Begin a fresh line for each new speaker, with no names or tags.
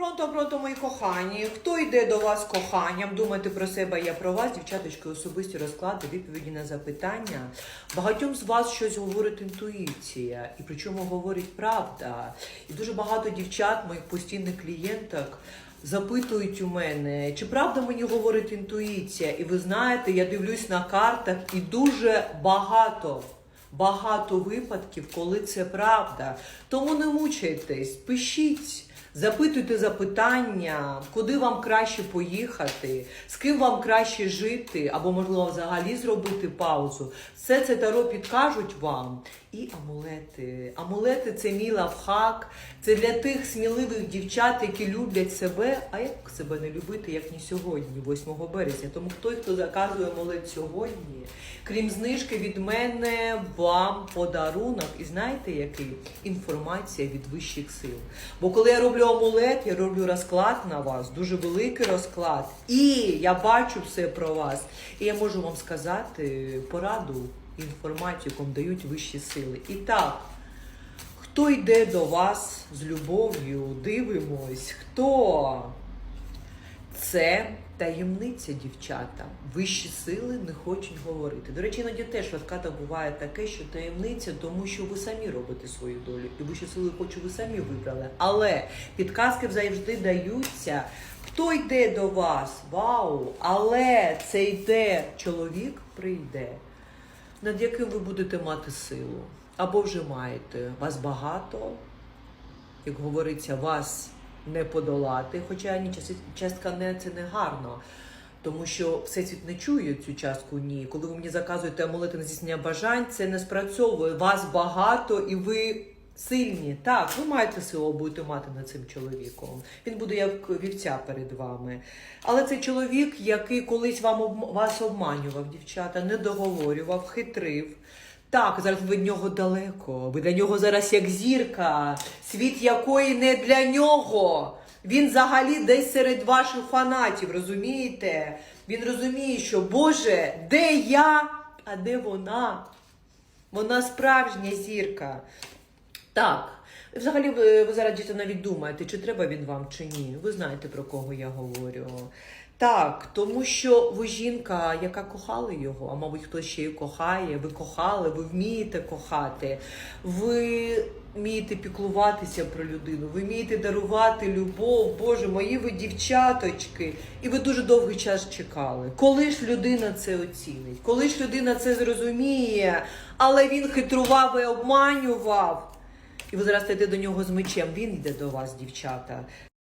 Пронто, пронто, мої кохані. Хто йде до вас коханням? Думайте про себе, я про вас, дівчаточки, особисті розклади, відповіді на запитання. Багатьом з вас щось говорить інтуїція, і причому говорить правда. І дуже багато дівчат, моїх постійних клієнток. Запитують у мене, чи правда мені говорить інтуїція? І ви знаєте, я дивлюсь на картах, і дуже багато багато випадків, коли це правда. Тому не мучайтесь, пишіть. Запитуйте запитання, куди вам краще поїхати, з ким вам краще жити, або, можливо, взагалі зробити паузу. Все це таро підкажуть вам. І амулети. Амулети це мій лавхак, це для тих сміливих дівчат, які люблять себе. А як себе не любити, як не сьогодні, 8 березня. Тому той, хто заказує амулет сьогодні, крім знижки від мене, вам подарунок. І знаєте, який? Інформація від вищих сил. Бо коли я роблю амулет, я роблю розклад на вас, дуже великий розклад. І я бачу все про вас. І я можу вам сказати пораду, інформацію, яку дають вищі сили. І так. Хто йде до вас з любов'ю? Дивимось, хто? Це таємниця, дівчата. Вищі сили не хочуть говорити. До речі, іноді теж в розкатах буває таке, що таємниця, тому що ви самі робите свою долю. І вищі сили хочуть, ви самі вибрали. Але підказки завжди даються. Хто йде до вас? Вау! Але це йде чоловік прийде, над яким ви будете мати силу. Або вже маєте. Вас багато, як говориться, вас не подолати. Хоча ні, част- частка не це не гарно. Тому що всесвіт не чує цю частку ні. Коли ви мені заказуєте амулети на здійснення бажань, це не спрацьовує. Вас багато і ви сильні. Так, ви маєте силу, будете мати над цим чоловіком. Він буде як вівця перед вами. Але це чоловік, який колись вам вас обманював, дівчата, не договорював, хитрив. Так, зараз ви від нього далеко. Ви для нього зараз як зірка, світ якої не для нього. Він взагалі десь серед ваших фанатів, розумієте? Він розуміє, що Боже, де я, а де вона? Вона справжня зірка. Так. Взагалі, ви, зараз дійсно навіть думаєте, чи треба він вам, чи ні. Ви знаєте, про кого я говорю. Так, тому що ви жінка, яка кохала його, а мабуть, хтось ще й кохає, ви кохали, ви вмієте кохати, ви вмієте піклуватися про людину, ви вмієте дарувати любов, Боже, мої ви дівчаточки. І ви дуже довгий час чекали. Коли ж людина це оцінить, коли ж людина це зрозуміє, але він хитрував і обманював. І ви зараз йдете до нього з мечем, він йде до вас, дівчата.